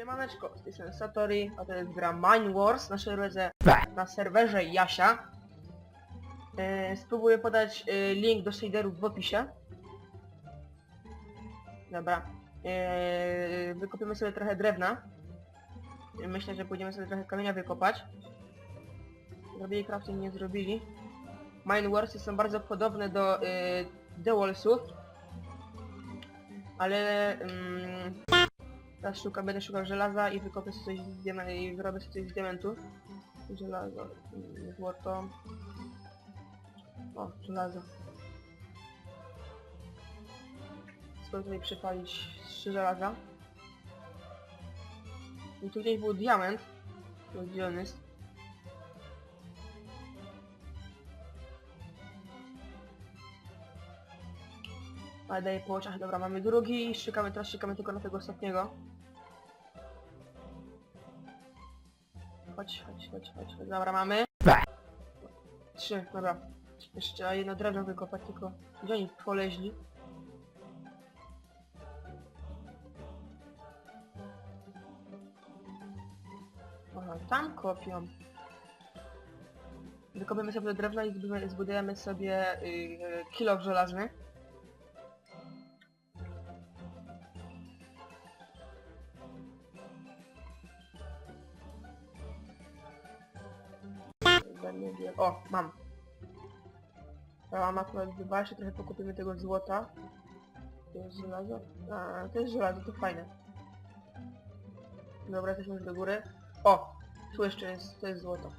Siemaneczko, z tej strony Satori, a to jest gra Mine Wars na serwerze, na serwerze Jasia. E, spróbuję podać e, link do shaderów w opisie. Dobra. E, wykopiemy sobie trochę drewna. E, Myślę, że pójdziemy sobie trochę kamienia wykopać. Zrobili crafting, nie zrobili. Mine Warsy są bardzo podobne do e, The Wallsów. Ale... Mm, Teraz szukam, będę szukał żelaza i wykopię sobie coś z diamentu i wyrobię sobie coś z diamentu. Żelazo, złoto. O, żelazo. Spróbuję tutaj przypalić trzy żelaza. I tu gdzieś był diament. Gdzie on jest? Ale daję po oczach, dobra, mamy drugi i szukamy, teraz szukamy tylko na tego ostatniego. Chodź, chodź, chodź, chodź, dobra, mamy. Trzy, dobra. Jeszcze jedno drewno wykopać, tylko gdzie oni poleźli? Aha, tam kopią. Wykopiemy sobie drewno i zbudujemy- zbudujemy sobie yy, kilo żelazny. Wie- O, mam. Ja mam akurat dwa, jeszcze trochę pokupimy tego złota. To jest żelazo? A, to jest żelazo, to fajne. Dobra, jesteśmy już do góry. O! Tu jeszcze jest, to jest złoto.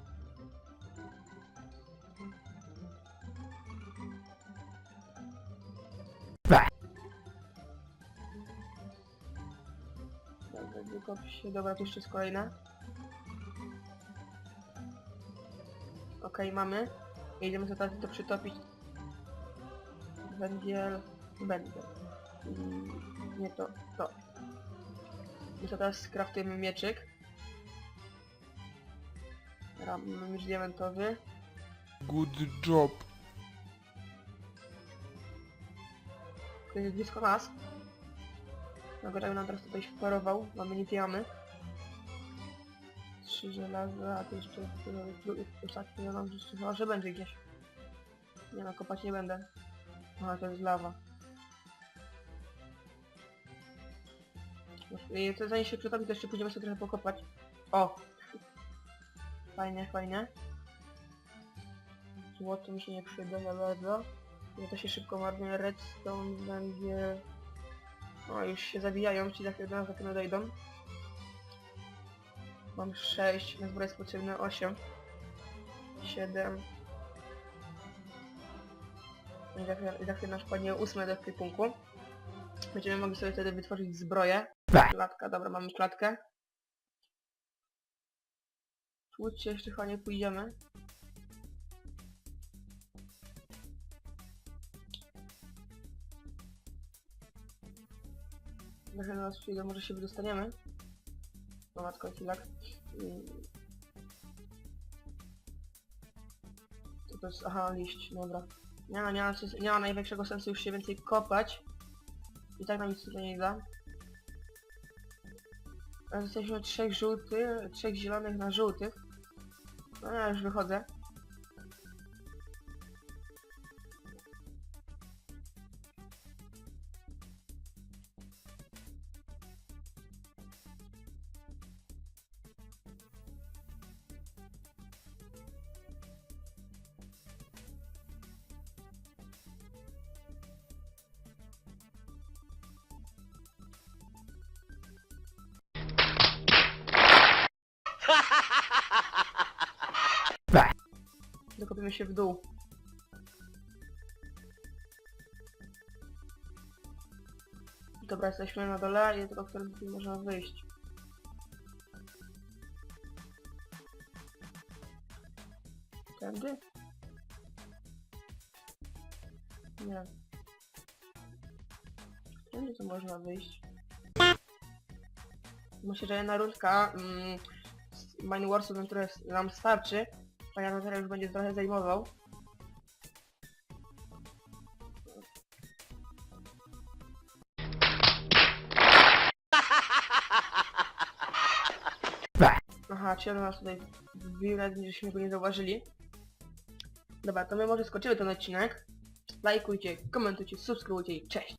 Dobra, wykop się, dobra, tu jeszcze jest kolejna. Okej, mamy. Jedziemy sobie teraz to przytopić. Węgiel, węgiel. I nie to, to. My sobie teraz skraftujemy mieczyk. Dobra, mamy miecz diamentowy. Good job. To jest blisko nas. Nagorają nam teraz tutaj wparował. Mamy lithiamy. Trzy żelaza, a to jeszcze ostatni ja mam jeszcze chyba, że będzie gdzieś. Nie no, kopać nie będę. Aha, to jest lawa. To zanim się przetopi, to jeszcze pójdziemy sobie trochę pokopać. O! Fajnie, fajnie. Złoto mi się nie przyda za bardzo. No to się szybko marnuje. Redstone, węgiel... O, już się zabijają, ci za chwilę do nas dopiero dojdą. Mam 6, na zbroj jest potrzebne 8. 7. I za chwilę, za chwilę nasz padnie 8 do ekwipunku. Będziemy mogli sobie wtedy wytworzyć zbroję. Klatka, dobra, mamy klatkę. Tłuc się jeszcze chyba nie pójdziemy. Może na nas przyjdą, może się wydostaniemy. No matko, jaki lak. Mm. Co to jest? Aha, liść, dobra. Nie ma, nie ma, nie ma największego sensu już się więcej kopać. I tak nam nic tutaj nie da. Jesteśmy trzech żółtych, trzech zielonych na żółtych. No ja już wychodzę. Dokopiemy się w dół. Dobra, jesteśmy na dole i tylko którym drzwi można wyjść. Tędy? Nie. Tędy to można wyjść. Myślę, że jedna rundka mm, Mine Warsów trochę nam starczy. Pania Nazara już będzie trochę zajmował. Aha, czy nas tutaj nawet żeśmy go nie zauważyli. Dobra, to my może skoczymy ten odcinek. Lajkujcie, komentujcie, subskrybujcie i cześć!